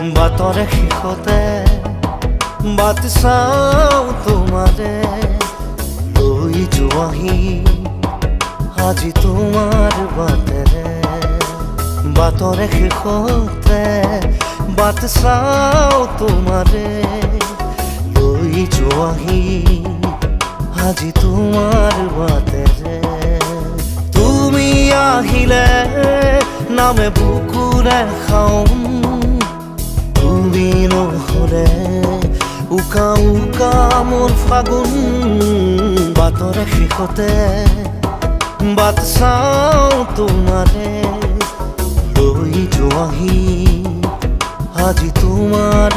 বাতৰে শেষতে but চাওঁ তোমাৰে লৈ যোৱাহি আজি তোমাৰ বাটেৰে বাটৰে শেষতে বাট চাওঁ তোমাৰে লৈ যোৱাহি আজি তোমাৰ বাটেৰে তুমি আহিলে, নামে বুকুৰে খাওঁ উকা উকা মোর ফাগুন বাতর শিখতে বাত চাওঁ তোমাৰে লৈ যোৱাহি। আজি তোমাৰ